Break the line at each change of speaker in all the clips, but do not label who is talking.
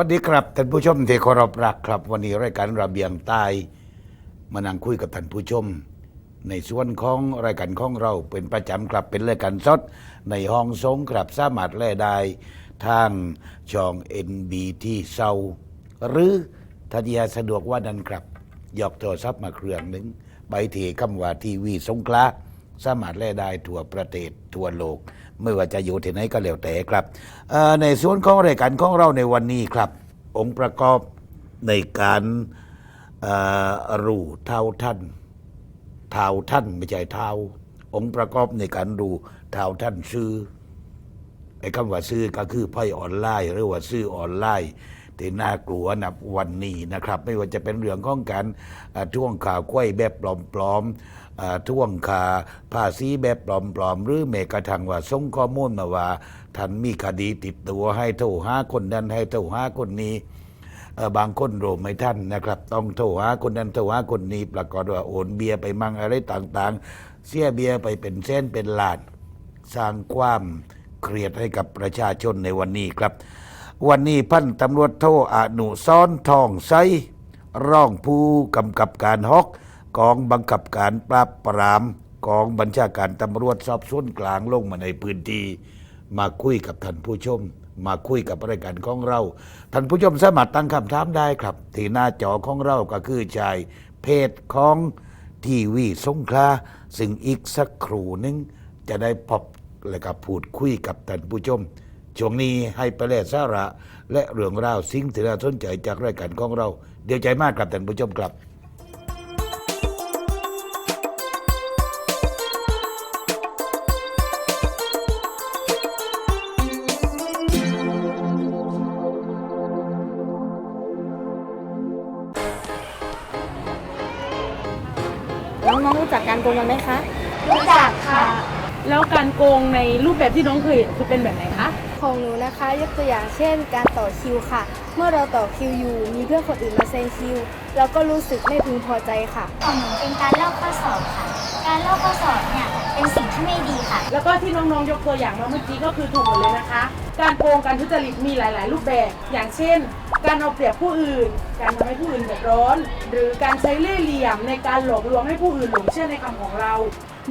วัสดีครับท่านผู้ชมที่เคารพรักครับ วันนี้รายการระเบียงใต้มานั่งคุยกับท่านผู้ชม ในส่วนของรายการของเราเป็นประจำครับเป็นรายการสดในห้องสงครับสามารถแล่ได้ทางช่อง NBT เซาหรือถ้าที่สะดวกว่านั้นครับหยอกโทรศัพท์มาเครื่องหนึ่งใบเทคำว่าทีวีสงขลา สามารถแล่ได้ทั่วประเทศทั่วโลก ไม่ว่าจะอยู่ที่ไหนก็แล้วแต่ครับ ในส่วนของรายการของเราในวันนี้ครับ องค์ประกอบในการรู้เท่าท่านเท้าท่านไม่ใช่เท้าองค์ประกอบในการดูเท้าท่านซื้อไอ้คำว่าซื้อก็คือไพ่ออนไลน์หรือว่าซื้อออนไลน์ที่น่ากลัวนับวันนี้นะครับ ไม่ว่าจะเป็นเรื่องของการอ่าท่วงข่าวกล้วยแบบปลอม ท่วงขาภาษีแบบปลอมๆ หรือแม้กระทั่งว่าส่งข้อมูลมาว่าท่านมีคดีติดตัวให้โทรหาคนนั้นให้โทรหาคนนี้บางคนโรมไม่ท่านนะครับ ต้องโทรหาคนนั้นโทรหาคนนี้ปรากฏว่าโอนเบียร์ไปมั่งอะไรต่างๆ เสียเบียร์ไปเป็นเส้นเป็นลานสร้างความเครียดให้กับประชาชนในวันนี้ครับ วันนี้พันตำรวจโทอนุซ้อนทองไซร่องผู้กำกับการฮอก กองบังคับการปราบปรามกองบัญชาการตำรวจสอบสวนกลางลงมาในพื้นที่มาคุยกับท่านผู้ชม มาคุยกับรายการของเรา ท่านผู้ชมสามารถตั้งคำถามได้ครับ ที่หน้าจอของเราก็คือชายเพจของทีวีสงขลาซึ่งอีกสักครู่นึง จะได้พบและก็พูดคุยกับท่านผู้ชม ช่วงนี้ให้ไปแลสาระ และเรื่องราวสิ่งที่น่าสนใจจากรายการของเรา เดี๋ยวใจมากครับท่านผู้ชมครับ
ในรูปแบบที่น้องเคยเห็นคือเป็นแบบไหนคะ
ของหนูนะคะ ยกตัวอย่างเช่น การต่อคิวค่ะ เมื่อเราต่อคิวอยู่ มีเพื่อนคนอื่นมาเซ็นคิว เราก็รู้สึกไม่พึงพอใจค่ะ
ของหนูเป็นการลอกข้อสอบค่ะ การลอกข้อสอบเนี่ยเป็นสิ่งที่ไม่ดีค่ะ
แล้วก็ที่น้องๆยกตัวอย่างมาเมื่อกี้ก็คือถูกหมดเลยนะคะ การโกงการทุจริตมีหลาย ๆ รูปแบบ อย่างเช่น การเอาเปรียบผู้อื่น การทำให้ผู้อื่นเดือดร้อน หรือการใช้เล่ห์เหลี่ยมในการหลอกลวงให้ผู้อื่นหลงเชื่อในคำของเรา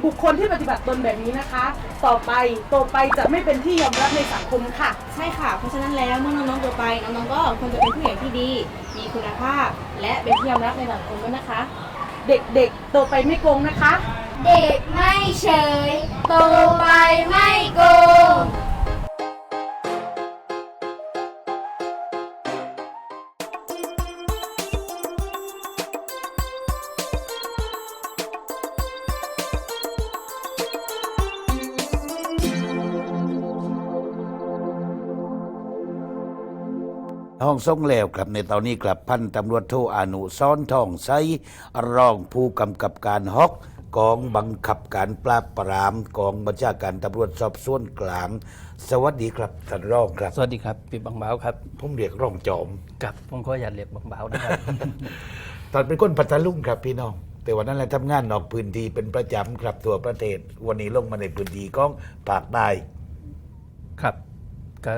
บุคคลที่ปฏิบัติตนแบบนี้นะคะ ต่อไปโตไปจะไม่เป็นที่ยอมรับในสังคมค่ะ
ใช่ค่ะ เพราะฉะนั้นแล้วเมื่อน้องๆโตไปน้องๆก็ควรจะเป็นผู้ใหญ่ที่ดี มีคุณภาพ และเป็นที่ยอมรับในสังคมด้วยนะคะ
เด็กๆโตไปไม่โกงนะคะ
เด็กไม่เฉย โตไปไม่โกง
ห้องทรงแล้วครับในตอนนี้กลับพันตำรวจโทอนุซ้อนทองไซรองผู้กำกับการฮอกกองบังคับการปราบปรามกองบัญชาการตำรวจสอบสวนกลาง สวัสดีครับท่านรองครับ
สวัสดีครับพี่บังเบาครับ
ผมเรียกร่องจอม
กับผมก็อยากเรียกบังเบานะครับ
ตอนเป็นคนพัทลุงครับพี่น้อง แต่วันนั้นแหละทำงานนอกพื้นที่เป็นประจำครับทั่วประเทศ วันนี้ลงมาในพื้นที่ของภาคใต้
ครับก็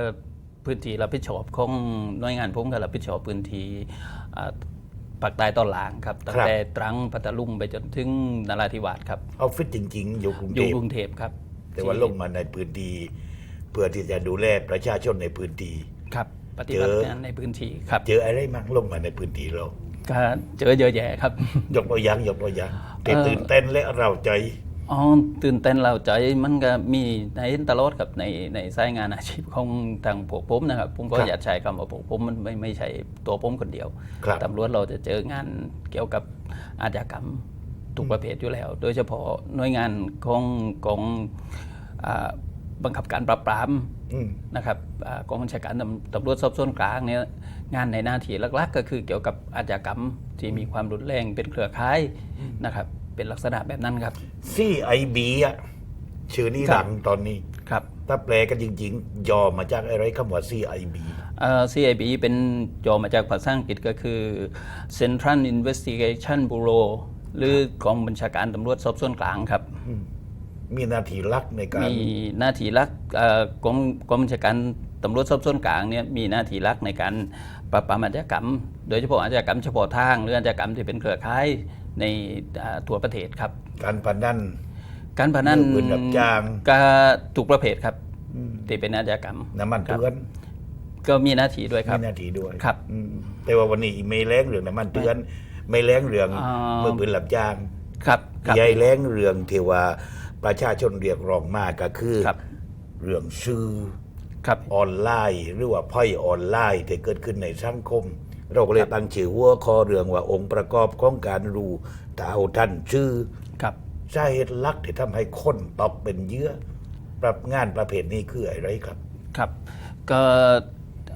พื้นที่รับผิดชอบของหน่วยงานผมก็รับผิดชอบพื้นที่อ่าภาคใต้ตอนล่างครับตั้งแต่ตรังพัทลุงไปจนถึงนราธิวาสครับ
ออฟฟิศจริง ๆ อยู่กรุง
อ
เท
ยู่
พ
กรุงเทพครับ
แต่ว่าลงมาในพื้นที่เพื่อที่จะดูแลประชาชนในพื้นที่
ครับ ปฏิบัติ
เจอ
งานในพื้นที่ครับ
เจออะไรมั่งลงมาในพื้นที่เรา
ก็เจอเยอะแยะครับ
ยกตัวอย่างยกตัวอย่างที่
เอ่อ
ตื่นเต้นและเราใจ
อ๋อตื่นเต้นเราใจมันก็มีในตลอดกับในในสายงานอาชีพของทางพวกผมนะครับผมก็
ครับ
อยากใช้คำว่าพวกผมมันไม่ไม่ใช่ตัวผมคนเดียว
ครับ
ตำรวจเราจะเจองานเกี่ยวกับอาชญากรรมทุกประเภทอยู่แล้ว โดยเฉพาะหน่วยงานของของอ่าบังคับการปราบปราม
อืม
นะครับอ่ากองบัญชาการตำตำรวจสอบสวนกลางเนี่ยงานในหน้าที่หลักๆ ก็คือเกี่ยวกับอาชญากรรมที่มีความรุนแรงเป็นเครือข่ายนะครับ เป็นลักษณะแบบนั้นครับ
CIB อะชื่อนี้
ครับ
ดังตอนนี้
ครับ
ถ้าแปลกันจริง ๆ ย่อมาจากอะไรคำว่า CIB
เอ่อ CIB เป็นจอมาจากภาษาอังกฤษก็คือ Central Investigation Bureau หรือกองบัญชาการตำรวจสอบสวนกลางครับ
มีหน้าที่หลักในการ
มีหน้าที่หลักเอ่อกองกองบัญชาการตำรวจสอบสวนกลางเนี่ยมีหน้าที่หลักในการปราบปรามอาชญากรรม โดยเฉพาะอาชญากรรมเฉพาะทางหรืออาชญากรรมที่เป็นเครือข่าย ในอ่าทั่วประเทศครับ
การพนัน
การพนัน
เรื่องปืนรับจ้าง
ก็ถูกประเภทครับที่เป็นอาชญากรรม
น้ำมัน
ครับ
เตือน
ก็มีหน้าที่ด้วยครับ
มีหน้าที่ด้วย
ครับ
อืมแต่ว่าวันนี้ไม่แรงเรื่องน้ำมันเตือน ไม่แรงเรื่อง
อ่า
มือปืนหลับจ้าง
ครับครับ
ใหญ่แรงเรื่องที่ว่าประชาชนเรียกร้องมากก็คือ
ครับ
เรื่องซื้อ
ครับ
ออนไลน์ หรือว่าไพ่ออนไลน์ที่เกิดขึ้นในสังคม เราก็เลยตั้งชื่อหัวข้อเรื่องว่าองค์ประกอบของการรู้เท่าทันชื่อ
ครับ
สาเหตุหลักที่ทำให้คนตกเป็นเหยื่อปรับงานประเภทนี้คืออะไรครับ
ครับ ก็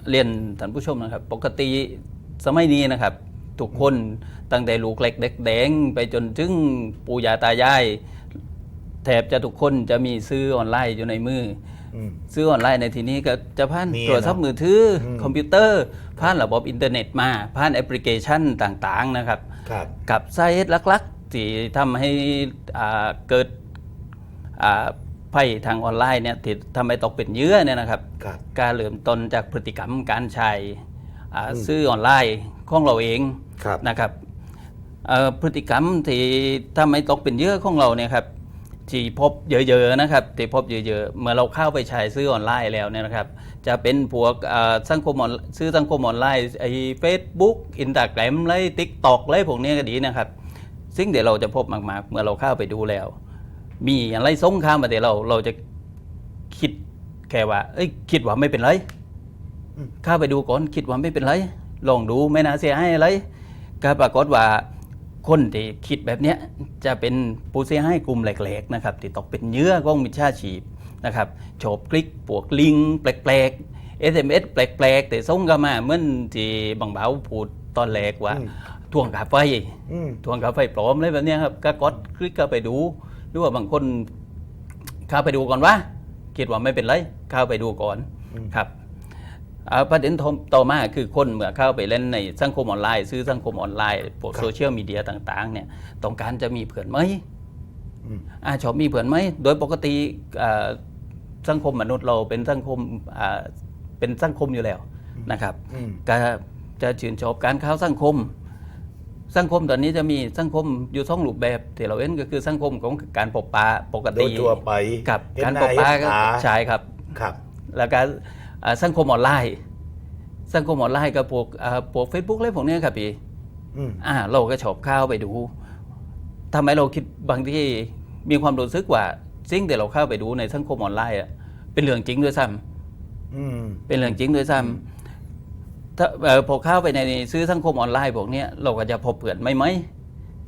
เรียนท่านผู้ชมนะครับ ปกติสมัยนี้นะครับ ทุกคนตั้งแต่ลูกเล็กเด็กแดงไปจนถึงปู่ย่าตายายแทบจะทุกคนจะมีซื้อออนไลน์อยู่ในมืออ
ม
ซื้อออนไลน์ในที่นี้ก็จะผ่าน
มี
โทรศัพท์มือถืออ
ม
คอมพิวเตอร์ผ่านระบบอินเทอร์เน็ตมาผ่านแอปพลิเคชันต่างๆนะครับ
ครับ
กับสาเหตุหลักๆที่ทำให้อ่าเกิดอ่าไพ่ทางออนไลน์เนี่ยที่ทำให้ตกเป็นเหยื่อเนี่ยนะครับ
ครับ
การเริ่มต้นจากพฤติกรรมการใช้อ่าซื้อออนไลน์ของเราเอง
ครับ
นะครับเอ่อพฤติกรรมที่ทำให้ตกเป็นเหยื่อของเราเนี่ยครับ ที่พบเยอะๆนะครับที่พบเยอะๆเมื่อเราเข้าไปใช้ซื้อออนไลน์แล้วเนี่ยนะครับ จะเป็นพวกเอ่อสังคมออนซื้อสังคมออนไลน์ไอ้เฟซบุ๊กอินสตาแกรมเลยทิกตอกเลยพวกเนี้ยก็ดีนะครับ ซึ่งเดี๋ยวเราจะพบมากๆ เมื่อเราเข้าไปดูแล้ว มีอะไรส่งข้ามมาเดี๋ยวเราเราจะคิดแค่ว่าเอ้ยคิดว่าไม่เป็นไรเข้าไปดูก่อนคิดว่าไม่เป็นไรลองดูไม่น่าเสียหายอะไรก็ปรากฏว่า คนที่คิดแบบเนี้ยจะเป็นผู้เสียหายกลุ่มแหลกๆนะครับที่ตกเป็นเหยื่อของมิจฉาชีพนะครับโฉบคลิกปวกลิงก์แปลกๆ SMS แปลกๆ แต่ส่งเข้ามาเหมือนที่บังเบาพูดตอนแรกว่า
อืม
ทวงกาไฟ
อืม
ทวงกาไฟปลอมอะไรแบบเนี้ยครับก็กดคลิกเข้าไปดูหรือว่าบางคนเข้าไปดูก่อนว่าคิดว่าไม่เป็นไรเข้าไปดูก่อนครับอ่า ประเด็นต่อมาคือคนเมื่อเข้าไปเล่นในสังคมออนไลน์ ซื้อสังคมออนไลน์พวก
ครับ
โซเชียลมีเดียต่างๆเนี่ยต้องการจะมีเพื่อนไหม
อืม
อ่าชอบมีเพื่อนไหม โดยปกติอ่าสังคมมนุษย์เราเป็นสังคมอ่าเป็นสังคมอยู่แล้วนะครับ
อืม
ก็จะชื่นชอบการเข้าสังคม สังคมตอนนี้จะมีสังคมอยู่สองรูปแบบที่เราเห็นก็คือสังคมของการปกปาปก
โด
ติ
ยทั่วไป
กับ
เห็น
การ
ห
ป
น้
กปา
เห็น
ก็
ต
ใช่ครับ
ครับ
แล้วก็อ่า สังคมออนไลน์สังคมออนไลน์กับพวกอ่าพวกเฟซบุ๊กอะไรพวกเนี้ยครับพี่
อืม
อ่าเราก็ชอบเข้าไปดูทำไมเราคิดบางที่มีความรู้สึกว่าสิ่งที่เราเข้าไปดูในสังคมออนไลน์อะเป็นเรื่องจริงด้วยซ้ำ
อืม
เป็นเรื่องจริงด้วยซ้ำถ้าเอ่อพอเข้าไปในซื้อสังคมออนไลน์พวกเนี้ยเราก็จะพบเพื่อนไหมไหม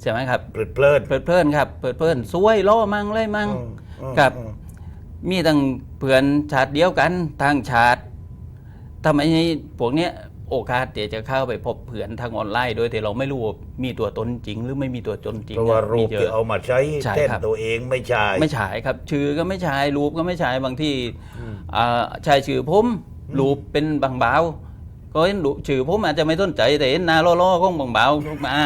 ใช่ไหมครับ
เพลิดเพลิน
เปิดเพลินครับเปิดเพลินซวยล่อมั่งเลยมั่ง
อืมอืม
ครับ
อื ม
มีตั้งเพื่อนชาติเดียวกันทางชาติทำไมพวกเนี้ยโอกาสที่จะเข้าไปพบเพื่อนทางออนไลน์ โดยที่เราไม่รู้ว่ามีตัวตนจริง หรือไม่มีตัวตนจริง
เพราะว่ารูป
มีเย
ที่
อะ
เอามาใช้
ใช่
แทน
ครับ
ตัวเองไม่ใช่
ไม่ฉายครับ ชื่อก็ไม่ฉายรูปก็ไม่ฉายบางที่อ่าชายชื่อผมรูปเป็นบางเบาว ก็เห็นรูปชื่อผมอาจจะไม่ต้นใจแต่เห็นหน้าล่อๆของบางเบาวมา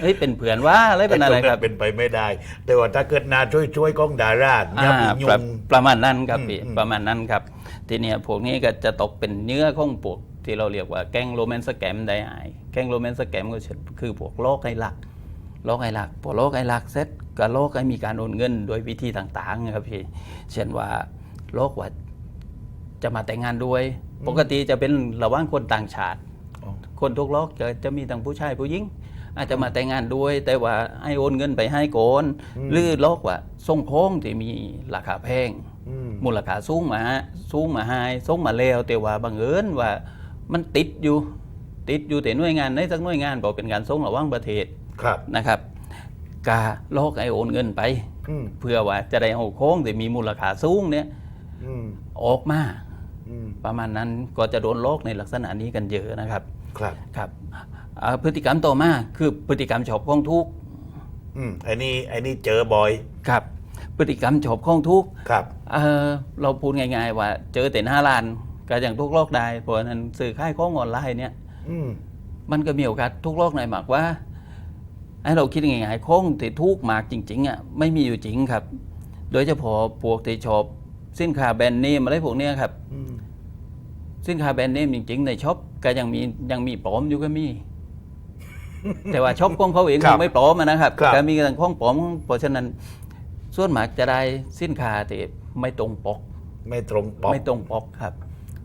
เฮ้ยเป็นเผื่อนว่าอะไรเป็นอะไร
ตงนั้น
ครับ
เป็นไปไม่ได้ แต่ว่าถ้าเกิดนาช่วยช่วยๆของดารา
อ่า
ยับยุ
ประ
ง
ประมาณนั้นครับ
อืม
พี่
อืม
ประมาณนั้นครับ ทีเนี้ยพวกนี้ก็จะตกเป็นเนื้อของพวกที่เราเรียกว่าแก๊งโรแมนต์สแกมได้ไอายแก๊งโรแมนต์สแกมก็คือพวกโลกไอ้หลักโลกไอ้หลักพอโลกไอ้หลักเสร็จก็โลกไอ้มีการโอนเงินโดยวิธีต่างๆนะครับพี่เช่นว่าโลกว่าจะมาแต่งงานด้วย ปกติจะเป็นระหว่างคนต่างชาติ
อ๋อ
คนทุกโลกจะจะมีทั้งผู้ชายผู้หญิงอาจจะมาแต่งงานด้วย แต่ว่าให้โอนเงินไปให้ก่อนหรือโลกว่าส่งของที่มีราคาแพง
อืม
มูลค่าสูงมาสูงมาให้สูงมาแล้ว แต่ว่าบังเอิญว่ามันติดอยู่ติดอยู่แต่หน่วยงานในสักหน่วยงานบอกเป็นการส่งระหว่างประเทศ
ครับ
นะครับกาโลกไอโอนเงินไป
อืม
เพื่อว่าจะได้เอาโค้งที่มีมูลค่าสูงเนี่ย
อืม
ออกมา
อืม
ประมาณนั้นก็จะโดนโลกในลักษณะนี้กันเยอะนะครับ
ครับ
ครับอ่าพฤติกรรมต่อมาคือพฤติกรรมชอบของทุกข์
อืมไอ้นี่ไอ้นี่เจอบ่อย
ครับ พฤติกรรมชอบของทุกข์
ครับ
เอ่อเราพูดง่ายๆ ว่าเจอแต่หน้าร้านก็อย่างทุกโลกได้เพราะฉะนั้นสื่อค่ายของออนไลน์เนี่ย
อืม
มันก็มีโอกาสทุกโลกในหมากว่าให้เราคิดง่ายๆคงที่ทุกหมากจริง ๆอะไม่มีอยู่จริงครับ โดยเฉพาะพวกที่ชอบ สินค้าแบรนด์เนมอะไรพวกเนี้ยครับ
อืม
สินค้าแบรนด์เนมจริงๆในช็อปก็ยังมียังมีปลอมอยู่ก็มี แต่ว่าช็อปของเขาเอง
ครับ
ยังไม่ปลอมอะนะครับ
ครับ
ก็มีกันของปลอมเพราะฉะนั้น ส่วนมากจะได้สินค้าที่ไม่ตรงปก
ไม่ตรงปอก
ไม่ตรงปกครับ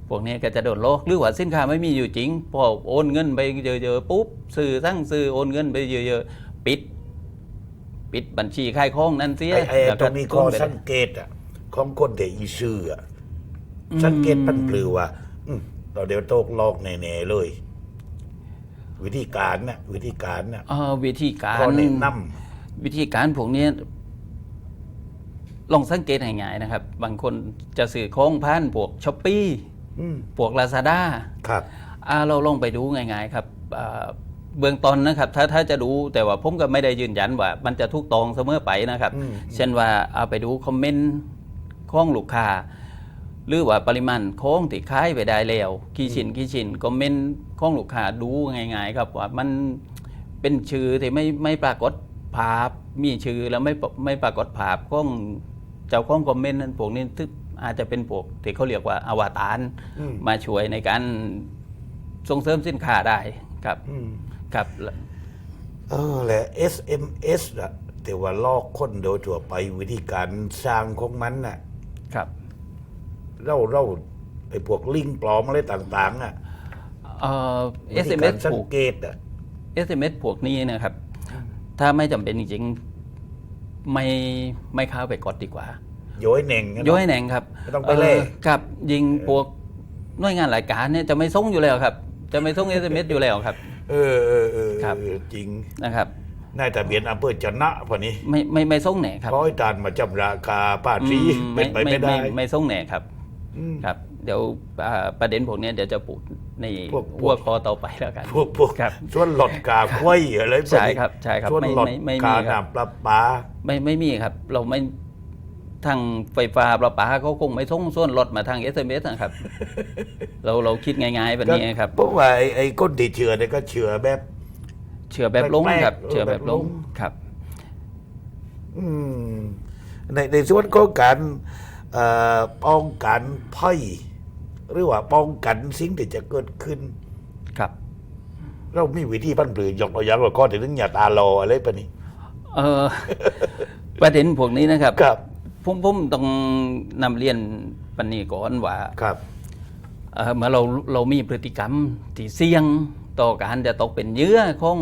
พวกนี้ก็จะโดนโลกหรือว่าสินค้าไม่มีอยู่จริง พอโอนเงินไปเยอะๆปุ๊บซื้อทั้งซื้อโอนเงินไปเยอะๆปิด ปิดบัญชีค่ายของนั่นเสีย
ไอ้ไอ้
แล้ว
ต
ก็
รงนี้ข้อ
ต้นไปเลย
สังเกตอะ ของคนเดอีซื่ออะสังเกตปันปลือว่าอืมเราเดี๋ยวโตกลอกแน่ๆเลย วิธีการน่ะวิธีการน่ะ
เอ่อวิธีการ
ข้อแนะน
วิธีการพวกนี้ลองสังเกตง่ายๆนะครับ บางคนจะสื่อของผ่านพวกช้อปปี้ำ
อืม
พวกลาซาด้า
ครับ
อ่าเราลองไปดูง่ายๆครับอ่าเบื้องต้นนะครับ ถ้าถ้าจะดูแต่ว่าผมก็ไม่ได้ยืนยันว่า มันจะทุกตองเสมอไปนะครับ
อืม
เช่นว่าเอาไปดูคอมเมนต์ ของลูกค้าหรือว่าปริมาณของที่ขายไปได้แล้วกี่ชิ้นกี่ชิ้นคอมเมนต์ของลูกค้าดูง่ายๆครับว่ามันเป็นชื่อที่ไม่ไม่ปรากฏภาพมีชื่อแล้วไม่ปไม่ปรากฏภาพของเจ้าของคอมเมนต์นั้นพวกนี้ทึกอาจจะเป็นพวกที่เขาเรียกว่าอวตาร
อืม
มาช่วยในการส่งเสริมสินค้าได้ครับ
อืม
ครับ
เออแหละ SMS อะแต่ว่าลอกคนโดยทั่วไปวิธีการสร้างของมันน่ะ
ครับ
เราเราไอ้พวกลิงก์ปลอมอะไรต่าง ๆ อะ
เอ่อ
วิธีกา
SMS
รสั
ผู
ง
ก
เกตอะ
SMS พวกนี้นะครับ ถ้าไม่จำเป็นจริงๆไม่ไม่เข้าไปกดดีกว่า
โย้ยเหน่งอะเนาะ
ย้อยแหน่งครับ
ไม่ต้องไปเล่
ครับ ยิงพวกหน่วยงานรายการเนี่ยจะไม่ส่งอยู่แล้วครับ จะไม่ส่ง SMS อยู่แล้วครับ
เออเออเออ
ครับ
เออจริง
นะครับ
นายทะเบียนอำเภอจะนะพอนี้
ไม่ไม่ไม่ส่งแหน่ครับ
ร้อยตันมาจำราคาป้าทรี
อืม
เป็นไปไม่ได้
ไม่ส่งแหน่ครับ
อืม
ครับ เดี๋ยวอ่าประเด็นพวกเนี้ยเดี๋ยวจะปูดใน
พวกพวก
หัวคอต่อไปแล้วกัน
พวกพวก
ครับ
ส่วนหลอดกาควายอะไรพวกนี้
ใช่ครับใช่ครับ
ส่วน
ไม่
หลอด
ไม่ไม่มี
กา
ครับ
น้ำประปา
ไม่ไม่มีครับ เราไม่ทางไฟฟ้าประปาเขาคงไม่ส่งส่วนลดมาทาง SMS นะครับ เราเราคิดง่ายๆแบบนี้ครับ
เพราะว่าไอ้ไอ้ก้นติดเชื้อเนี่ยก็เชื้อแบบ
เชื่อแบบลงครับ
แปลกๆ
เชื่อแบบลง
แบบลง
ครับ
อืมในในส่วนของการเอ่อป้องกันภัยหรือว่าป้องกันสิ่งที่จะเกิดขึ้น
ครับ
เรามีวิธีพันปลือยกตัวอย่างว่าข้อถึงอย่าตาโลอะไรปะนี่
เออประเด็นพวกนี้นะครับ
ครับ
ผมผมต้องนำเรียนปันนี้ก่อนว่า
ครับ
เอ่อเมื่อเราเรามีพฤติกรรมที่เสี่ยง ต่อการจะตกเป็นเหยื่อของ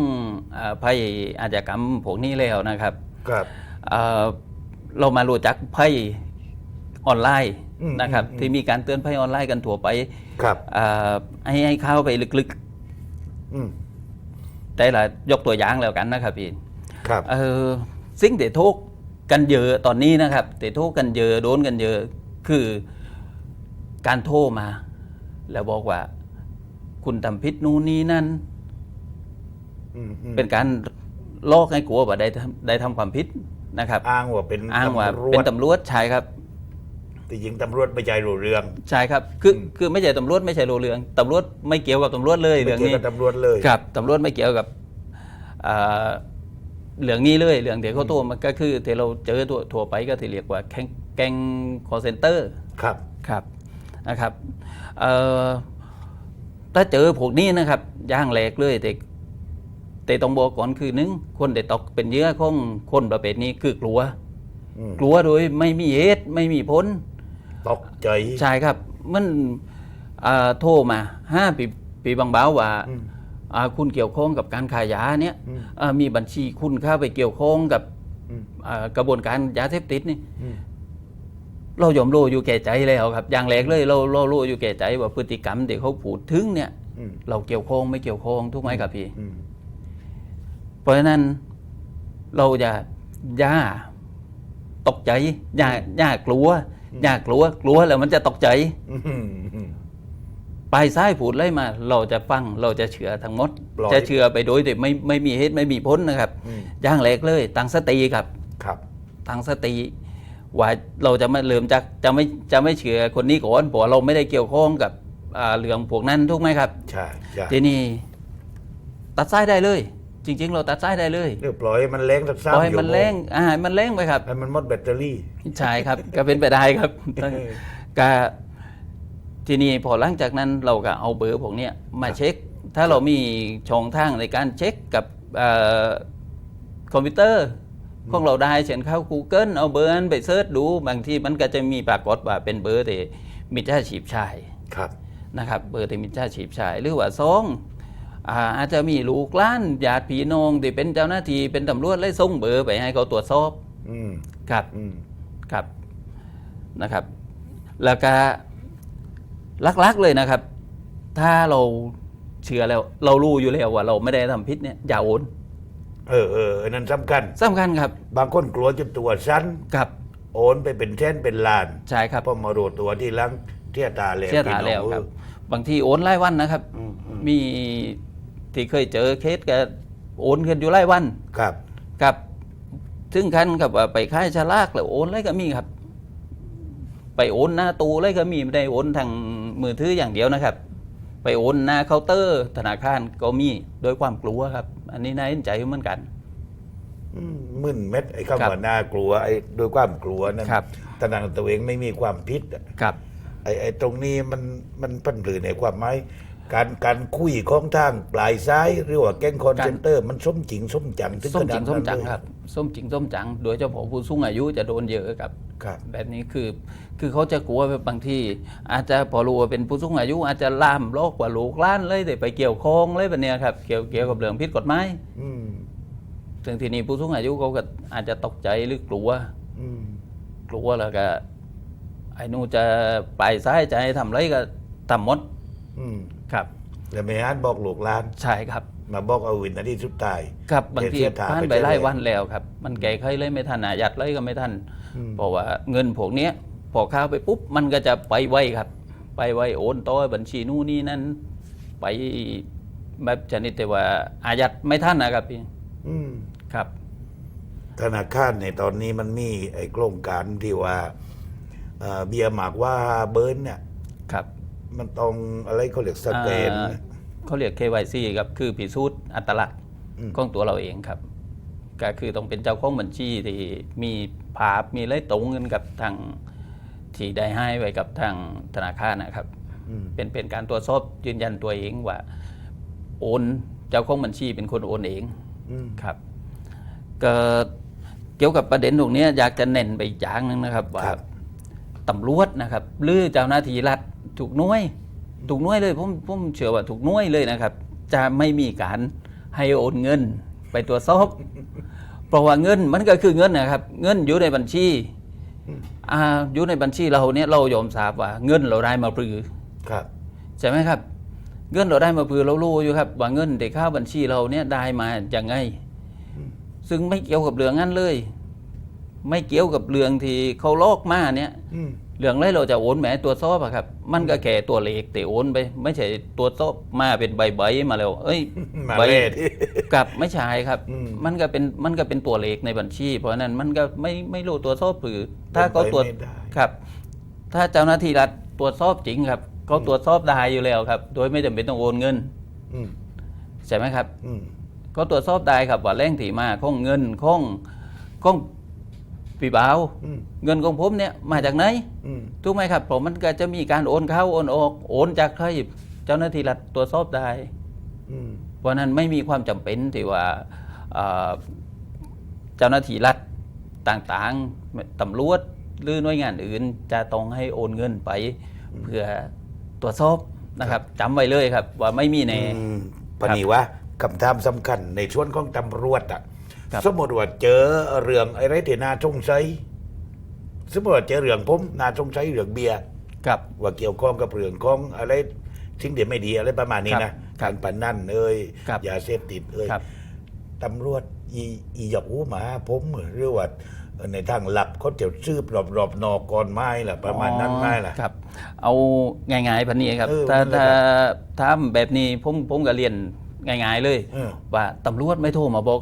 เอ่อภัยอาชญากรรมพวกนี้แล้วนะครับ
ครับ
เอ่อเรามารู้จักภัยออนไลน์
อืม
นะครับ
อืม
ที่มีการเตือนภัยออนไลน์กันทั่วไป
ครับ
เอ่อให้ให้เข้าไปลึก
อืม
ๆแต่ละยกตัวอย่างแล้วกันนะครับพี่
ครับ
เออสิ่งที่ทุกข์กันเยอะตอนนี้นะครับที่ทุกข์กันเยอะโดนกันเยอะคือการโทรมา แล้วบอกว่า คุณทำผิดนู่นนี่นั่น
อืมอืม
เป็นการลอกให้กลัวว่าได้ทำได้ทำความผิดนะครับ
อ้างว่าเป็น
อ้างว่า
ตำรว
เป็น
จ
ตำรวจใช่ครับ
แต่ยิงตำรวจไม่ใจรู้เรื่อง
ใช่ครับคืออ
ม
คือไม่ใช่ตำรวจไม่ใช่โรเรืองตำรวจไม่เกี่ยวกับตำรวจเลย
ไม่
เรื่อง
เกี่ยว
นี้
กับตำรวจเลย
ครับตำรวจไม่เกี่ยวกับอ่าเรื่องนี้เลยเรื่องเดี๋ยวเขาโทรมาก็คือที่เราเจอตัวทั่วไปก็ที่เรียกว่าแก๊งแก๊งคอเซนเตอร์
ครับ
ครับนะครับเอ่อ ถ้าเจอพวกนี้นะครับย่างแหลกเลยแต่แต่ต้องบอกก่อนคือหนึ่งคนที่ตกเป็นเหยื่อของคนประเภทนี้คือกลัว
อืม
กลัวโดยไม่มีเหตุไม่มีผล
ตกใจ
ใช่ครับ มันอ่าโทรมาห้าปีปีบางเบาว่า
อืม
อ่าคุณเกี่ยวข้องกับการขายยาเนี่ย
อืม
อ่ามีบัญชีคุณเข้าไปเกี่ยวข้องกับ
อืม
อ่ากระบวนการยาเสพติดนี่
อืม
เรายอมรู้อยู่แก่ใจแล้วครับ อย่างแรกเลยเราเรารู้อยู่แก่ใจว่าพฤติกรรมที่เขาพูดถึงเนี่ย
อืม
เราเกี่ยวข้องไม่เกี่ยวข้องทุกไหมครับพี่
อืม
เพราะฉะนั้นเราจะอย่าตกใจอย่าอย่ากลัวอย่ากลัวกลัวแล้วมันจะตกใจ
อืมอืม
ปลายซ้ายพูดเลยมา เราจะฟังเราจะเชื่อทั้งหมด
ปล่อย
จะเชื่อไปโดยที่ไม่ไม่มีเหตุไม่มีผลนะครับ
อืม
อย่างแรกเลยตั้งสติครับ
ครับ
ตั้งสติ ว่าเราจะไม่เริ่มจากจะไม่จะไม่เชื่อคนนี้ก่อนเพราะว่าเราไม่ได้เกี่ยวข้องกับอ่าเรื่องพวกนั้นถูกไหมครับ
ใช่ใช่
ทีนี้ตัดสายได้เลย จริง ๆ เราตัดสายได้เลย
เรียบร้อยมันแรงสักสาม
ปล่อยมัน
ชั่วโง
แรงอ่าให้มันแรงไปครับ
ให้มันหมดแบตเตอรี่
ใช่ครับ ก็เป็นไปได้ครับ
เออ
ก็ทีนี้พอหลังจากนั้นเราก็เอาเบอร์พวกเนี้ยมาเช็ค ถ้าเรามีช่องทางในการเช็คกับเอ่อคอมพิวเตอร์ ของเราได้เช่นเข้า Google เอาเบอร์นั้นไปเซิร์ชดูบางทีมันก็จะมีปรากฏว่าเป็นเบอร์ที่มิจฉาชีพใช้
ครับ
นะครับ เบอร์ที่มิจฉาชีพใช้หรือว่าสองอาอาจจะมีลูกหล้านญาติพี่น้องที่เป็นเจ้าหน้าที่เป็นตำรวจเลยส่งเบอร์ไปให้เขาตรวจสอบ
อืม
ครับ
อืม
ครับนะครับแล้วก็ลักๆเลยนะครับ ถ้าเราเชื่อแล้ว เรารู้อยู่แล้วว่าเราไม่ได้ทำผิดเนี่ยอย่าโอน
เออเอออันนั้นสำคัญ
สำคัญครับ
บางคนกลัวจะตัวสั้น
ครับ
โอนไปเป็นแท่นเป็นล้าน
ใช่ครับ
พอมาโรดตัวที่หลังเที่ยตาแล้ว
เชื่อถาแล้วครับ บางทีโอนรายวันนะครับ
อืมอืม
มีที่เคยเจอเคสก็โอนกันอยู่รายวัน
ครับ
กับถึงขั้นกับว่าไปค่ายฉลากแล้วโอนอะไรก็มีครับ ไปโอนหน้าตู้อะไรก็มีไม่ได้โอนทางมือถืออย่างเดียวนะครับ ไปโอนหน้าเคาน์เตอร์ ธนาคารก็มีโดยความกลัวครับ อันนี้น่าเห็นใจเหมือนกัน
อืมมึนเม็ดไอ้
ครั
คำ
บ
ว่าน่ากลัวไอ้ด้วยความกลัวนั่น
ครับ
ตระหนักตัวเองไม่มีความพิษอะ
ครับ
ไอ้ไอ้ตรงนี้มันมันพันผือในความหมาย การการคุยของทางปลายซ้ายหรือว่าแก๊งคอน
การ
เซนเตอร์ มันส้มจริงส้มจังถึง
ส้
ข
มจ
นา
ริ
ด
ง
นั้น
ส้มจัง
เลย
ครับส้มจริงส้มจังโดยเฉพาะผู้สูงอายุจะโดนเยอะครับ
ครับ
แบบนี้คือ คือเขาจะกลัวแบบบางที่ อาจจะพอรู้ว่าเป็นผู้สูงอายุ อาจจะล่ามโรคกว่าลูกหล้านเลยแต่ไปเกี่ยวข้องเลยแบบเนี้ยครับเกี่ยวเกี่ยวกับเรื่องผิดกฎหมาย
อืม
ซึ่งทีนี้ผู้สูงอายุเขาก็อาจจะตกใจหรือกลัว
อืม
กลัวแล้วก็ไอ้นู่นจะไปซ้ายใจทำไรก็ทำหมด
อืม
ครับ
แล้วไม่ฮานบอกลูกหลาน
ใช่ครับ
มาบอกเอาวินนาทีสุดท้าย
ครับบางที
เสียถา
ผ่าน
ไป
ไปไล่
เรื่อยๆ
วันแล้วครับ มันแก่ไขเลยไม่ทันอายัดเลยก็ไม่ทัน
อืม
เพราะว่าเงินพวกเนี้ยพอเข้าไปปุ๊บมันก็จะไปไวครับ ไปไวโอนต่อบัญชีนู่นนี่นั่นไปแบบชนิดที่ว่าอายัดไม่ทันนะครับพี่
อืม
ครับ
ธนาคารในตอนนี้มันมีไอ้โครงการที่ว่าเอ่อเบียร์หมากว่าเบิร์นเนี่ย
ครับ
มันต้องอะไรเขาเรียกสแกน
อ่าเขาเรียก KYC ครับคือพิสูจน์อัตลักษณ์
อืม
ของตัวเราเองครับ ก็คือต้องเป็นเจ้าของบัญชีที่มีภาพมีอะไรตรงกันกับทางที่ได้ให้ไว้กับทางธนาคารนะครับ
อืม
เป็นเป็นการตรวจสอบยืนยันตัวเองว่าโอนเจ้าของบัญชีเป็นคนโอนเอง
อืม
ครับก็เกี่ยวกับประเด็นตรงเนี้ยอยากจะเน้นไปอีกอย่างหนึงนะครับว่า
ครับ
ตำรวจนะครับหรือเจ้าหน้าที่รัฐ ถูกหน่วยถูกหน่วยเลยผมผมเชื่อว่าถูกหน่วยเลยนะครับ จะไม่มีการให้โอนเงินไปตรวจสอบเพราะว่าเงินมันก็คือเงินนะครับ เงินอยู่ในบัญชีอ่าอยู่ในบัญชีเราเนี่ยเรายอมทราบว่าเงินเราได้มาปรือ
ครับ
ใช่ไหมครับ เงินเราได้มาเพื่อเรารู้อยู่ครับ ว่าเงินที่เข้าบัญชีเราเนี่ยได้มาอย่างไง ซึ่งไม่เกี่ยวกับเรื่องนั้นเลย ไม่เกี่ยวกับเรื่องที่เขาลอกมาเนี่ย
อืม
เรื่องไรเราจะโอนแหมตัวซอบอะครับ มันก็แค่ตัวเลขแต่โอนไป ไม่ใช่ตัวซอบมาเป็นใบใบๆมาแล้ว เอ้ย
มา
ใบ
เล่ที่
กับไม่ใช่ครับ
อืม
มันก็เป็นมันก็เป็นตัวเลขในบัญชี เพราะฉะนั้นมันก็ไม่ไม่รู้ตัวซอบผือถ้าเขาตรวจ
เป็นไปไม่ได้
ครับ ถ้าเจ้าหน้าที่รัฐตรวจสอบจริงครับเขาตรวจสอบได้อยู่แล้วครับ โดยไม่จำเป็นต้องโอนเงิน
อืม
ใช่ไหมครับ
อืม
เขาตรวจสอบได้ครับว่าแหล่งที่มาของเงินของของ พี่บ่าว
อืม
เงินของผมเนี่ยมาจากไหน
อืม
ถูกไหมครับผมมันก็จะมีการโอนเข้าโอนออกโอนจากใครเจ้าหน้าที่รัฐตรวจสอบได้
อืม
เพราะฉะนั้นไม่มีความจำเป็นที่ว่าเอ่อเจ้าหน้าที่รัฐต่างๆตำรวจหรือหน่วยงานอื่น จะต้องให้โอนเงินไป เพื่อตรวจสอบนะครับจำไว้เลยครับ ว่าไม่มีใน
อืมปณีวะคำถามสำคัญในช่วงของตำรวจอะ
ครับ
สมมติว่าเจอเรื่องอะไรที่นาจงใช้สมมติว่าเจอเรื่องผมนาจงใช้เรื่องเบียร์
กับ
ว่าเกี่ยวข้องกับเรื่องของอะไรทิ้งเดี๋ยวไม่ดีอะไรประมาณนี้
ครั
นะ
บ
การปนนั่นเอ้ย
ครับ
ยาเสพติดเอ้ย
ครับ
ตำรวจอีอีหยอกหูหมาผมหรือว่าในทางหลับเขาจะซืบรอบรอบๆนอกก่อนไม้ล่ะ ประมาณนั้นไม้ล่ะ
ครับ เอาง่ายๆพันนี้ครับ
เออ
ถ้า
มันเลย
ถ้า
ครับ
ถ้าแบบนี้ผมผมก็เรียนง่ายๆเลย
เออ
ว่าตำรวจไม่โทรมาบอก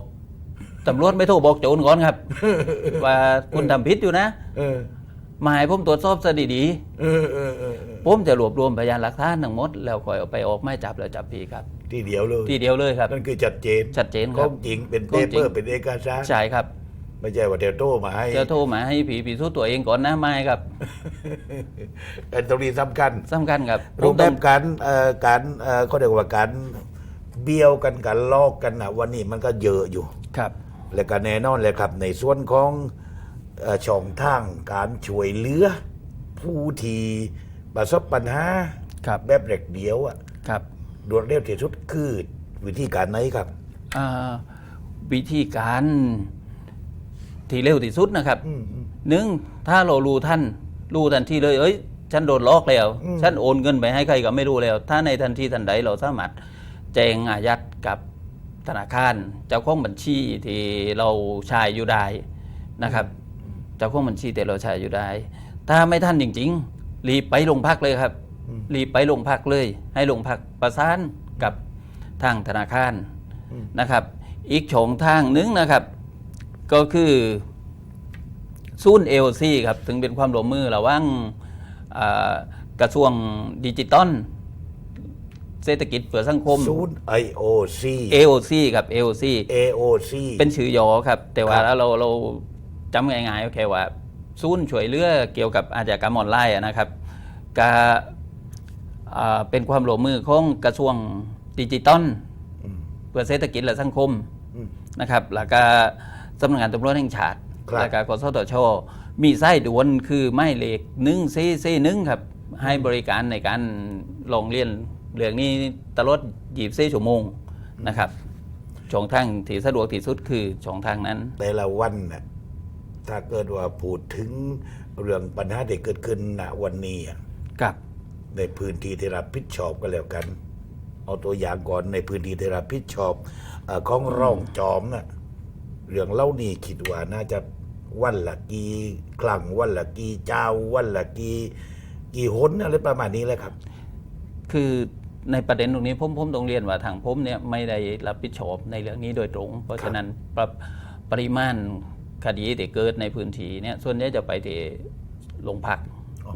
ตำรวจไม่โทรบอกโจรก่อนครับ ว่าคุณทำผิดอยู่นะ
เออ
มาให้ผมตรวจสอบซะดี
เออเออเออเออ
ๆผมจะรวบรวมพยานหลักฐานทั้งหมด แล้วค่อยเอาไปออกหมายจับแล้วจับพี่ครับ
ทีเดียวเลย
ทีเดียวเลยครับ
นั่นคือชัดเจน
ชัดเจนค
ข
รั
อบ งจริงเป็น
ข
เป
องจริง
เปอร์เป็นเอกสาร
ใช่ครับ
ไม่ใช่ว่าเดี๋ยวโต้มาให้
จะโทรมาให้ผีผีสู้ตัวเองก่อนนะไม่ครับ
เป็นตรงนี้สำคัญ
สำคัญครับ
รูป
ผม
แบ
ต้อง
บการเอ่อการเอ่อก็เรียกว่าการเบี้ยวกันการลอกกันนะวันนี้มันก็เยอะอยู่
ครับ
และก็แน่นอนเลยครับในส่วนของเอ่อช่องทางการช่วยเหลือ ผู้ที่ประสบปัญหา
ครับ
แบบเร็กเดียวอะ
ครับ
รวดเร็วที่สุดคือวิธีการไหนครับ
อ่าวิธีการที่เร็วที่สุดนะครับ
อืมอืม
หนึ่งถ้าเรารู้ท่านรู้ทันทีเลยเอ้ยฉันโดนลอกแล้ว
อืม
ฉันโอนเงินไปให้ใครก็ไม่รู้แล้ว ถ้าในทันทีทันใดเราสามารถแจ้งอายัดกับ ธนาคาร เจ้าของบัญชีที่เราใช้อยู่ได้นะครับ เจ้าของบัญชีที่เราใช้อยู่ได้ ถ้าไม่ท่านจริง ๆ รีบไปโรงพักเลยครับ รีบไปโรงพักเลย ให้โรงพักประสานกับทางธนาคารนะครับ อีกโฉงทางหนึงนะครับ ก็คือศูนย์เอลซีครับถึงเป็นความร่วมมือระหว่างอ่ากระทรวงดิจิตอล เศรษฐกิจเพื่อสังคม
ศูนย์ IOC
AOC ครับ AOC
AOC
เป็นชื่อยอครับ แต่ว่า
ครับ
เราเราจำง่ายๆก็แค่ว่าศูนย์ช่วยเหลือเกี่ยวกับอาชญากรรมออนไลน์อะนะครับกาอ่าเป็นความร่วมมือของกระทรวงดิจิตอลเพื่อเศรษฐกิจและสังคม
อืม
นะครับแล้วก็สำนักงานตำรวจแห่งชาติ
ครับ
แล้วก็กสทช มีไส้ด่วนคือไม่เลขหนึ่งซีซีหนึ่งครับ ให้บริการในการลงเรียน เรื่องนี้ตลอดยีบซีชั่วโมงนะครับช่องทางที่สะดวกที่สุดคือช่องทางนั้น
แต่ละวันน่ะถ้าเกิดว่าพูดถึงเรื่องปัญหาที่เกิดขึ้นณวันนี้อะ
กับ
ในพื้นที่ที่รับผิดชอบก็แล้วกัน เอาตัวอย่างก่อนในพื้นที่ที่รับผิดชอบเออของร่องจอมน่ะเรื่องเล่านี่คิดว่าน่าจะวันละกี่ครั้งวันละกี่เจ้าวันละกี่กี่หนอะไรประมาณนี้แหละครับ
คือในประเด็นตรงนี้ผมผมต้องเรียนว่าทางผมเนี่ยไม่ได้รับผิดชอบในเรื่องนี้โดยตรง เพราะฉะนั้นปรับปริมาณคดีที่เกิดในพื้นที่เนี่ยส่วนใหญ่จะไปที่โรงพัก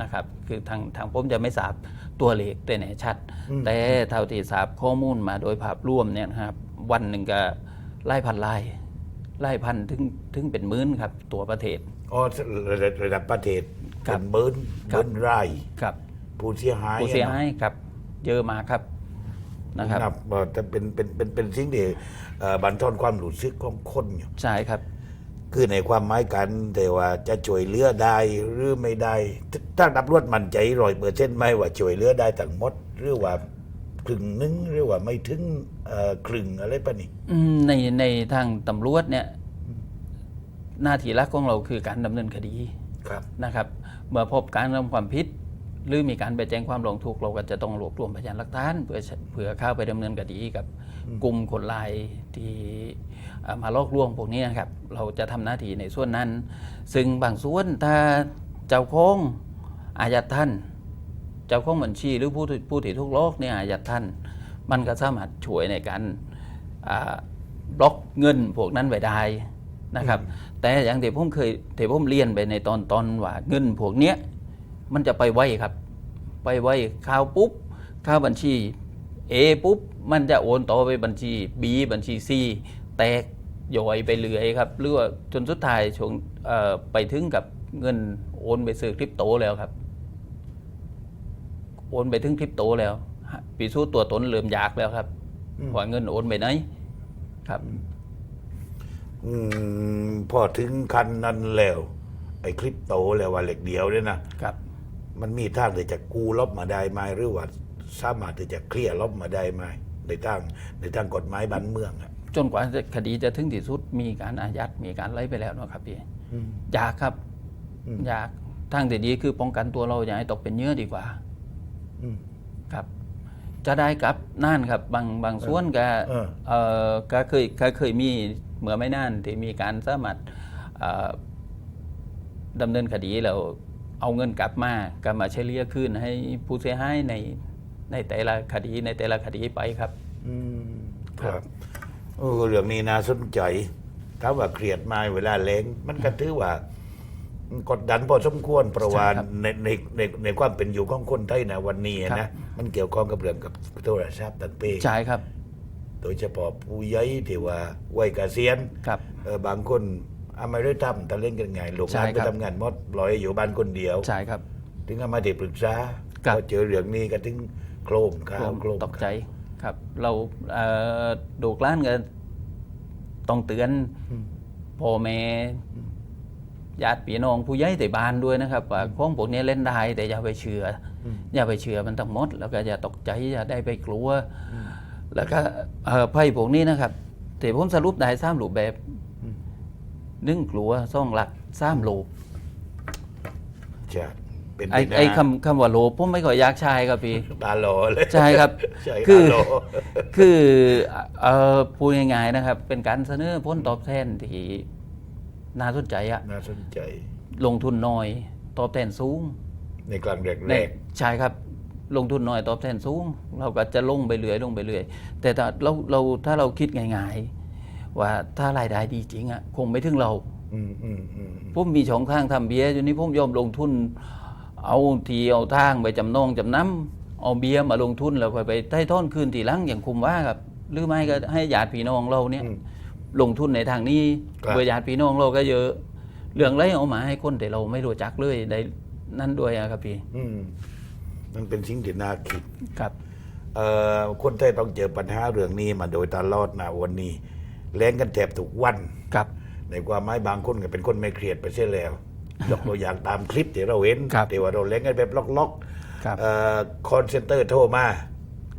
นะครับคือทางทางผมจะไม่ทราบตัวเลขแต่แน่ชัด แต่เท่าที่ทราบข้อมูลมาโดยภาพรวมเนี่ยนะครับวันหนึ่งก็ไล่พันไล่ไล่พันถึงถึงเป็นหมื่นครับ ตัวประเทศ
อ๋อระดับระดับประเทศ
ครั
เป็
บ
นเบิร์น
ครับ
เบิร์นไร่
ครับ
ผู้เสียหาย
ผู้เสียหายครับ เยอะมากครับนะครับ
นับว่าจะเป็นเป็นเป็นเป็นสิ่งที่เอ่อบันทอนความรู้สึกของคนอยู่
ใช่ครับ
คือในความหมายกันแต่ว่าจะช่วยเหลือได้หรือไม่ได้ ถ้านับรวดมั่นใจร้อยเปอร์เซ็นต์ไหมว่าช่วยเหลือได้ทั้งหมดหรือว่าครึ่งหนึงหรือว่าไม่ถึงเอ่อครึ่งอะไรปะนี่
อืมในในทางตำรวจเนี่ยหน้าที่หลักของเราคือการดำเนินคดี
ครับ
นะครับ เมื่อพบการกระทำความผิด หรือมีการไปแจ้งความร้องทุกข์เราก็จะต้องรวบรวมพยานหลักฐานเพื่อเพื่อเข้าไปดำเนินคดีกับกลุ่มคนลายที่เอ่อมาลอกลวงพวกนี้นะครับ เราจะทำหน้าที่ในส่วนนั้น ซึ่งบางส่วนถ้าเจ้าของอายัดท่าน เจ้าของบัญชีหรือผู้ที่ผู้ที่ทุกข์ลอกเนี่ยอายัดท่าน มันก็สามารถช่วยในการอ่าบล็อกเงินพวกนั้นไว้ได้นะครับ แต่อย่างที่ผมเคยที่ผมเรียนไปในตอนตอนว่าเงินพวกเนี้ย มันจะไปไวครับ ไปไวข่าวปุ๊บเข้าบัญชี A ปุ๊บมันจะโอนต่อไปบัญชี B บัญชี C แตกย่อยไปเรื่อยครับหรือว่าจนสุดท้ายช่วงเอ่อไปถึงกับเงินโอนไปซื้อคริปโตแล้วครับ โอนไปถึงคริปโตแล้วปีสู้ตัวตนเริ่มยากแล้วครับว่าเงินโอนไปไหนครับ
อืมพอถึงคันนั้นแล้ว ไอ้คลิปโตแล้วว่าเหล็กเดียวเนี่ยนะครับ มันมีทางที่จะกู้ลบมาได้ไหมหรือว่าสามารถที่จะเคลียร์ลบมาได้ไหมในทางในทางกฎหมายบ้านเมืองอะ
จนกว่าคดีจะถึงที่สุดมีการอายัดมีการไล่ไปแล้วเนาะครับพี่ยากครับยากทางที่ดีคือป้องกันตัวเราอย่าให้ตกเป็นเหยื่อดีกว่า
อืม
ครับ จะได้กับน่านครับ บางบางส่วนก็
เออ
เอ่อก็เคยก็เคยมีเมื่อไม่นานที่มีการสามารถเอ่อดำเนินคดีแล้ว เอาเงินกลับมากลับมาเฉลี่ยคืนให้ผู้เสียหายในในแต่ละคดีในแต่ละคดีไปครับ
อืม
ค
ค
รั
รับบเออเรื่องนี้น่าสนใจ ถ้าว่าเครียดมาเวลาเล้งมันก็ถือว่ากดดันพอสมควรเพราะว่า
ใช่ครับ
ในในในในความเป็นอยู่ของคนไทยนะวันนี้
ครั
นะ
บ
มันเกี่ยวข้องกับเรื่องกับโทรศัพท์ต่างเป้
ใช่ครับ
โดยเฉพาะผู้ใหญ่ที่ว่าวัยเกษียณ
ครับ
เออบางคน อาไม่ได้ทำแต่เล่นกันไงลูก
ใช่
งานไป
ครับ
ทำงานหมดปล่อยให้อยู่บ้านคนเดียว
ใช่ครับ
ถึงเอามาเด็ปรึกษา
ครับ
พอเจอเรื่องนี้ก็ถึงโครมข้าวโครม
ตกใจครับ เราเอ่อดูกล้านก็ต้องเตือนพ่อแม่ญาติพี่น้องผู้ใหญ่แต่บ้านด้วยนะครับว่าของพวกนี้เล่นได้แต่อย่าไปเชื่อออย่าไปเชื่อมันทั้งหมด แล้วก็อย่าตกใจอย่าได้ไปกลัว แล้วก็เอ่อไพ่พวกนี้นะครับแต่ผมสรุปได้สามรูปแบบ หนึ่งกลัวสองหลักสามโลภ
ใช่เป็น
ไอ้
ปด้
ไอ้คำคำว่าโลภผมไม่ค่อยอยากใช้ครับพี่
ตาโหลเลย
ใช่ครับ
ใช่
คือ
ตาโหล
คือเอ่อพูดง่ายๆนะครับ เป็นการเสนอผลตอบแทนที่น่าสนใจอะ
น่าสนใจ
ลงทุนน้อย ตอบแทนสูง
ในกลางแรก
ในใช่ครับลงทุนน้อยตอบแทนสูง เราก็จะลงไปเรื่อยลงไปเรื่อยแต่ถ้าเราเราถ้าเราคิดง่ายๆ ว่าถ้ารายได้ดีจริงอะคงไม่ถึงเรา
ๆอืมอืมอืม
ผมมีช่องทางทำเบียร์อยู่นี้ผมยอมลงทุน เอาทีเอาทางไปจำนองจำนำเอาเบียร์มาลงทุนแล้วค่อยไปได้ท่อนคืนทีหลังอย่างคุมว่าครับหรือไม่ก็ให้ญาติพี่น้องเราเนี่ย
อืม
ลงทุนในทางนี้
ครับ
เบื่อญาติพี่น้องเราก็เยอะ เรื่องไรเอามาให้คนแต่เราไม่รู้จักเลยได้นั่นด้วยอะครับพี่
อืมมันเป็นสิ่งที่น่าคิด
ครับ
เอ่อคนไทยต้องเจอปัญหาเรื่องนี้มาโดยตลอดนะวันนี้ แรงกันแทบทุกวัน
ครับ
ในความหมายบางคนก็เป็นคนไม่เครียดไปเสียแล้วยกตัวอย่างตามคลิปที่เราเห็น
ครับ
ที่ว่าเราเล่นกันแบบล็อก
ครับ
ๆคอนเซนเตอร์โทรมา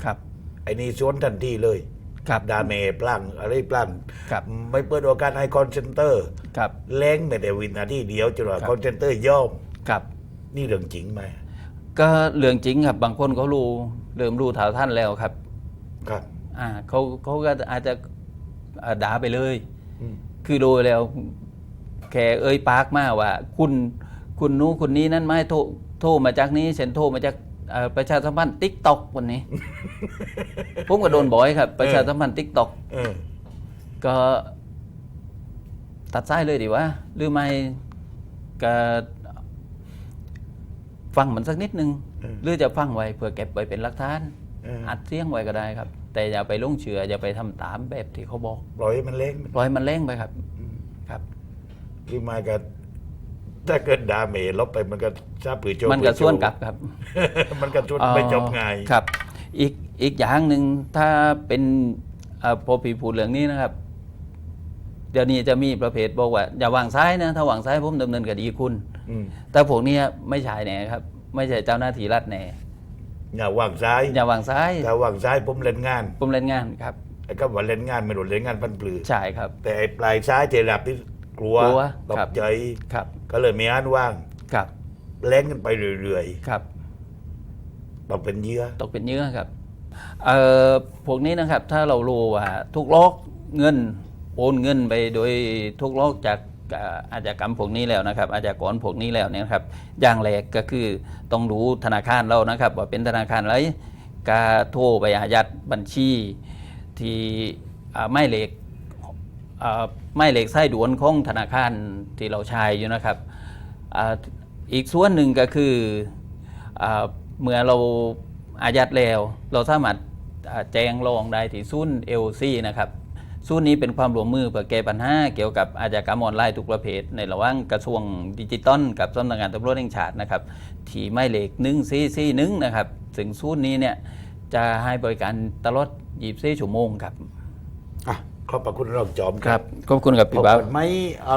ครับ
ไอ้นี่สวนทันทีเลย
ครับ
ดาเมจพลังอะไรพลัง
ครับ
ไม่เปิดโอกาสให้คอนเซนเตอร์
ครับ
แรงไม่แต่วินาทีเดียวจนว่า
ครับ
คอนเซนเตอร์ย่อม
ครับ
นี่เรื่องจริงไหม
ก็เรื่องจริงครับ บางคนเขารู้เริ่มรู้เท่าท่านแล้วครับ
ครับ
อ่าเขาเขาก็อาจจะอ่า ด่าไปเลย
อืม
คือโดยแล้วแค่เอ่ยปากมาว่า คุณคุณนู้นคุณนี้นั่นไม่โทรโทรมาจากนี้ฉันโทรมาจากเอ่อประชาสัมพันธ์ติ๊กตอกวันนี้ ผมก็โดนบ่อยครับ ประชาสัมพันธ์ติ๊กตอก
เออ
ก็ตัดสายเลยดีวะหรือไม่ก็ฟังมันสักนิดนึง หรือจะฟังไว้เพื่อเก็บไว้เป็นหลักฐาน
เออ
อัดเสียงไว้ก็ได้ครับ แต่อย่าไปลงเชื่ออย่าไปทำตามแบบที่เขาบอก
ปล่อยให้มันเล้ง
ปล่อยมันเล่งไปครับครับ
หรือไม่ก็ถ้าเกิดดาเมจลบไปมันก็ซาปือโจ
มันก็ส่วนกลับครับ
มันก็ชวนไม่จบง่าย
ครับ อีกอีกอย่างหนึ่งถ้าเป็นเอ่อพอพี่พูดเรื่องนี้นะครับ เดี๋ยวนี้จะมีประเภทบอกว่า อย่าวางซ้ายนะ ถ้าวางซ้ายผมดำเนินคดีคุณ
อืม
แต่พวกเนี้ยไม่ใช่แน่ครับ ไม่ใช่เจ้าหน้าที่รัฐแน่
อย่าวางซ้าย
อย่าวางซ้าย
ถ้าวางซ้ายผมเล่นงาน
ผมเล่นงานครับ
ไอ้ก็ว่าเล่นงานไม่รู้เล่นงานพันปลือ
ใช่ครับ
แต่ไอ้ปลายซ้ายเจรับที่กลัว
กลัว
ตก
ครับ
ใจ
ครับ
ก็เลยมีอันว่าง
ครับ
เล่นกันไปเรื่อย
ครับ
ๆต้องเป็นเหยื่อ
ตกเป็นเนื้อครับเอ่อพวกนี้นะครับถ้าเรารู้ว่าทุกลอกเงินโอนเงินไปโดยทุกลอกจากเอาชญากรรมพวกนี้แล้วนะครับ อาชญากรพวกนี้แล้วเนี่ยนะครับอย่างแรกก็คือต้องรู้ธนาคารเรานะครับ ว่าเป็นธนาคารอะไรกาโทรไปอายัดบัญชี ที่ไม่เหล็กไม่เหล็กไส้ด่วนของธนาคารที่เราใช้อยู่นะครับอ,อีกส่วนหนึ่งก็คืออเมื่อเราอายัดแล้ว เราสามารถแจ้งรองได้ที่ศูนเอลซีนะครับ ศูนย์นี้เป็นความร่วมมือเพื่อแก้ปัญหาเกี่ยวกับอาชญากรรมออนไลน์ทุกประเภท ในระหว่างกระทรวงดิจิตอลกับสำนักงานตำรวจแห่งชาตินะครับที่ไม่เลขหนึ่งซีซีหนึ่งนะครับซึ่งศูนย์นี้เนี่ยจะให้บริการตลอด24ชั่วโมงครับ
อะขอบพระคุณรองจอม
ครับขอบคุณกับ
พ
พี่
บ
บ้า
กันไหม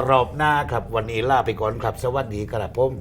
รอบหน้าครับวันนี้ลาไปก่อนครับ สวัสดีครับผม